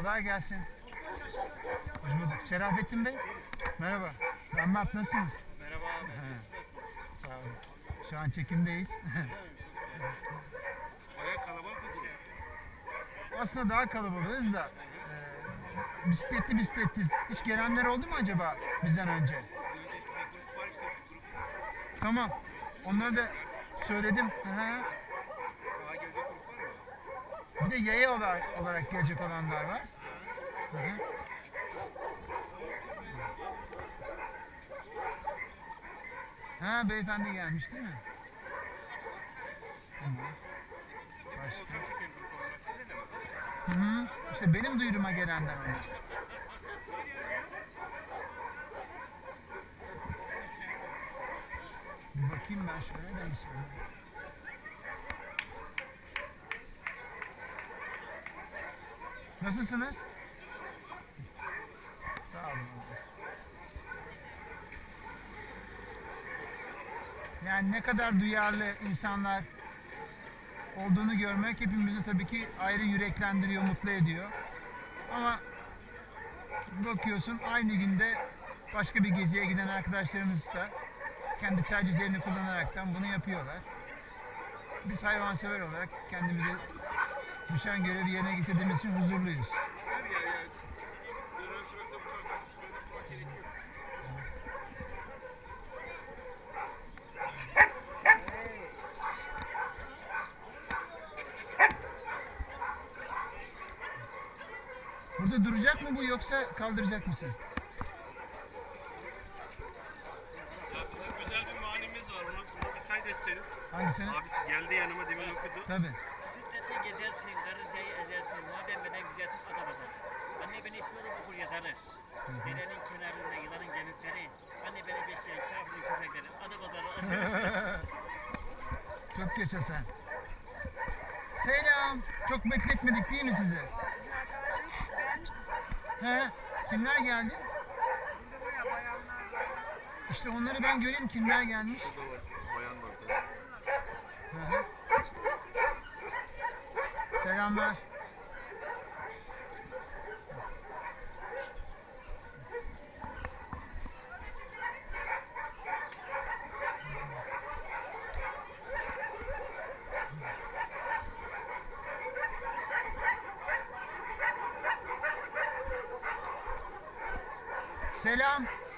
Kolay gelsin. Şerafettin Bey. Merhaba. Damat nasılsınız? Merhaba abi. Sağ olun. Şu an çekimdeyiz. Baya kalabalık bir grup. Aslında daha kalabalığız da e, bisikletli bisikletli hiç gelenler oldu mu acaba bizden önce? Önce bir grup var işte şu grup. Tamam. Onları da söyledim. Hı hı. Daha gelecek grup var mı? Bir de yaya olarak, olarak gelecek olanlar var. Hı hı. Ha beyefendi gelmiş değil mi? Başka. Size de mi? Hı hı. İşte benim duyuruma gelenler onlar. Bir bakayım ben şöyle de istiyorum. Nasılsınız? Sağ olun. Yani ne kadar duyarlı insanlar olduğunu görmek hepimizi tabii ki ayrı yüreklendiriyor, mutlu ediyor. Ama bakıyorsun aynı günde başka bir geziye giden arkadaşlarımız da kendi tercihlerini kullanaraktan bunu yapıyorlar. Biz hayvansever olarak kendimize düşen görevi yerine getirdiğimiz için huzurluyuz. Burada duracak mı bu yoksa kaldıracak mısın? Güzel bir manimiz var. Onu, onu bir kaydetseniz. Hangisini? Abi geldi yanıma demin okudu. Tabii. Bisiklette gezersin, karıncayı ezersin, mademeden güzelsin ada bazar. Anne beni istiyorum okur yazarı. Derenin kenarında yılanın gemikleri. Anne beni besleyen kafirin köpekleri. Ada bazarı. Çok yaşa sen. Selam. Çok bekletmedik değil mi sizi? He, kimler geldi? İşte onları ben göreyim kimler gelmiş. Bayan var. Hı hı. Selamlar. Selam.